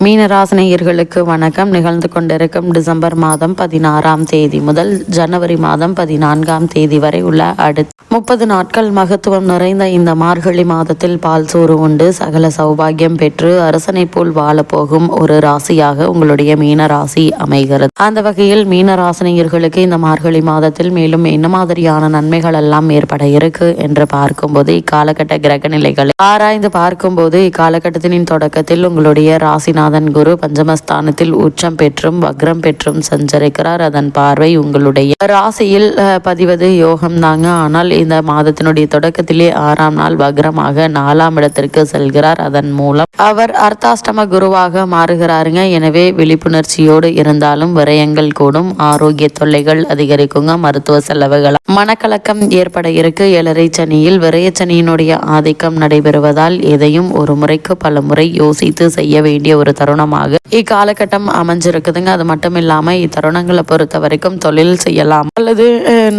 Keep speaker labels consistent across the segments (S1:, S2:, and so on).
S1: மீனராசினியர்களுக்கு வணக்கம். நிகழ்ந்து கொண்டிருக்கும் டிசம்பர் மாதம் பதினாறாம் தேதி முதல் ஜனவரி மாதம் பதினான்காம் தேதி வரை உள்ள அடுத்த முப்பது நாட்கள் மகத்துவம் நிறைந்த இந்த மார்கழி மாதத்தில் பால் சோறு உண்டு. சகல சௌபாகியம் பெற்று அரசனை போல் வாழப்போகும் ஒரு ராசியாக உங்களுடைய மீன ராசி அமைகிறது. அந்த வகையில் மீனராசினியர்களுக்கு இந்த மார்கழி மாதத்தில் மேலும் என்ன மாதிரியான நன்மைகள் எல்லாம் ஏற்பட இருக்கு என்று பார்க்கும்போது இக்காலகட்ட கிரக நிலைகளை ஆராய்ந்து பார்க்கும்போது இக்காலகட்டத்தின் தொடக்கத்தில் உங்களுடைய ராசினா ராசிநாதன் குரு பஞ்சமஸ்தானத்தில் உச்சம் பெற்றும் வக்ரம் பெற்றும் சஞ்சரிக்கிறார். அதன் பார்வை உங்களுடைய ராசியில் பதிவது யோகம் தாங்க. ஆனால் இந்த மாதத்தினுடைய தொடக்கத்திலே ஆறாம் நாள் வக்ரமாக நாலாம் இடத்திற்கு செல்கிறார். அதன் மூலம் அவர் அர்த்தாஷ்டம குருவாக மாறுகிறாருங்க. எனவே விழிப்புணர்ச்சியோடு இருந்தாலும் விரயங்கள் கூடும். ஆரோக்கிய தொல்லைகள் அதிகரிக்குங்க. மருத்துவ செலவுகள் மனக்கலக்கம் ஏற்பட இருக்கு. ஏழரை சனியில் விரயச்சனியினுடைய ஆதிக்கம் நடைபெறுவதால் எதையும் ஒரு முறைக்கு பல முறை யோசித்து செய்ய வேண்டிய ஒரு தருணமாக இக்காலகட்டம் அமைஞ்சிருக்குதுங்க. அது மட்டும் இல்லாமல் இத்தருணங்களை பொறுத்த வரைக்கும் தொழில் செய்யலாம். அல்லது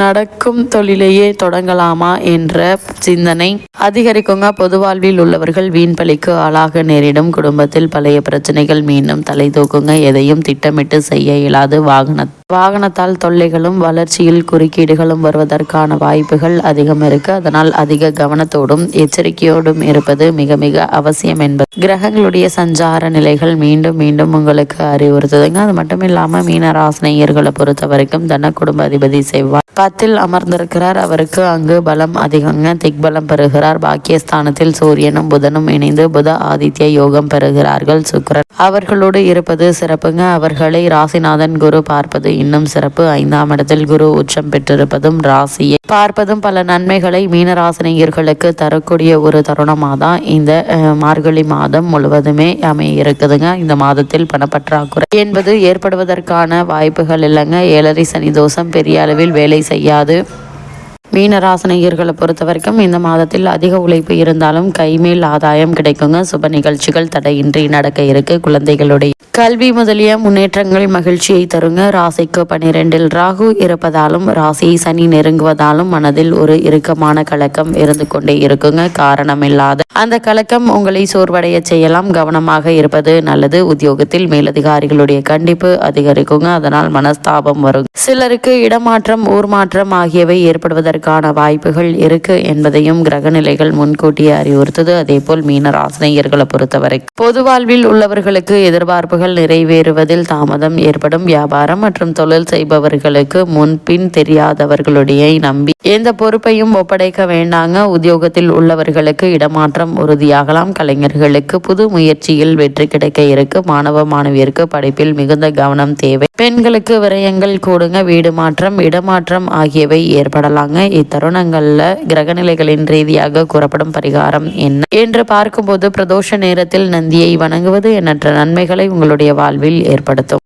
S1: நடக்கும் தொழிலையே தொடங்கலாமா என்ற சிந்தனை அதிகரிக்குங்க. பொது வாழ்வில் உள்ளவர்கள் வீண் பலிக்கு ஆளாக நேரிடும். குடும்பத்தில் பழைய பிரச்சனைகள் மீண்டும் தலை தூக்குங்க. எதையும் திட்டமிட்டு செய்ய இயலாது. வாகன வாகனத்தால் தொல்லைகளும் வளர்ச்சியில் குறுக்கீடுகளும் வருவதற்கான வாய்ப்புகள் அதிகம் இருக்கு. அதனால் அதிக கவனத்தோடும் எச்சரிக்கையோடும் இருப்பது மிக மிக அவசியம் என்பது. கிரகங்களுடைய சஞ்சார நிலைகள் மீண்டும் மீண்டும் உங்களுக்கு அறிவுறுத்துதுங்க. அது மட்டும் இல்லாம மீனராசினியர்களை பொறுத்த வரைக்கும் தன குடும்ப அதிபதி செவ்வாய் பத்தில் அமர்ந்திருக்கிறார். அவருக்கு அங்கு பலம் அதிகங்க. திக்பலம் பெறுகிறார். பாக்கியஸ்தானத்தில் சூரியனும் புதனும் இணைந்து புத ஆதித்ய யோகம் பெறுகிறார்கள். சுக்கரன் அவர்களோடு இருப்பது சிறப்புங்க. அவர்களை ராசிநாதன் குரு பார்ப்பது இன்னும் சிறப்பு. ஐந்தாம் இடத்தில் குரு உச்சம் பெற்றிருப்பதும் ராசியை பார்ப்பதும் பல நன்மைகளை மீனராசினியர்களுக்கு தரக்கூடிய ஒரு தருணமாக தான் இந்த மார்கழி மாதம் முழுவதுமே அமைய இருக்குதுங்க இந்த மாதத்தில் பணப்பற்றாக்குறை என்பது ஏற்படுவதற்கான வாய்ப்புகள் இல்லைங்க. ஏழரை சனி தோஷம் பெரிய அளவில் வேலை செய்யாது. மீனராசனையர்களை பொறுத்த வரைக்கும் இந்த மாதத்தில் அதிக உழைப்பு இருந்தாலும் கைமேல் ஆதாயம் கிடைக்குங்க. சுப நிகழ்ச்சிகள் தடையின்றி நடக்க இருக்கு. குழந்தைகளுடைய கல்வி முதலிய முன்னேற்றங்கள் மகிழ்ச்சியை தருங்க. ராசிக்கு பனிரெண்டில் ராகு இருப்பதாலும் ராசியை சனி நெருங்குவதாலும் மனதில் ஒரு இறுக்கமான கலக்கம் இருந்து கொண்டே இருக்குங்க. காரணமில்லாத அந்த கலக்கம் உங்களை சோர்வடைய செய்யலாம். கவனமாக இருப்பது நல்லது. உத்தியோகத்தில் மேலதிகாரிகளுடைய கண்டிப்பு அதிகரிக்குங்க. அதனால் மனஸ்தாபம் வரும். சிலருக்கு இடமாற்றம் ஊர் மாற்றம் ஆகியவை ஏற்படுவதற்கு வருவதற்கான வாய்ப்புகள் இருக்கு என்பதையும் கிரகநிலைகள் முன்கூட்டியே அறிவுறுத்தது. அதே போல் மீன ராசினியர்களை பொறுத்தவரை பொது வாழ்வில் உள்ளவர்களுக்கு எதிர்பார்ப்புகள் நிறைவேறுவதில் தாமதம் ஏற்படும். வியாபாரம் மற்றும் தொழில் செய்பவர்களுக்கு முன்பின் தெரியாதவர்களுடைய நம்பி எந்த பொறுப்பையும் ஒப்படைக்க வேண்டாங்க. உத்தியோகத்தில் உள்ளவர்களுக்கு இடமாற்றம் உறுதியாகலாம். கலைஞர்களுக்கு புது முயற்சியில் வெற்றி கிடைக்க இருக்கு. மாணவ மாணவியருக்கு படிப்பில் மிகுந்த கவனம் தேவை. பெண்களுக்கு விரயங்கள் கூடுங்க. வீடு மாற்றம் இடமாற்றம் ஆகியவை ஏற்படலாங்க. இத்தருணங்களில் கிரகநிலைகளின் ரீதியாக கூறப்படும் பரிகாரம் என்ன? என்று பார்க்கும்போது பிரதோஷ நேரத்தில் நந்தியை வணங்குவது எண்ணற்ற நன்மைகளை உங்களுடைய வாழ்வில் ஏற்படுத்தும்.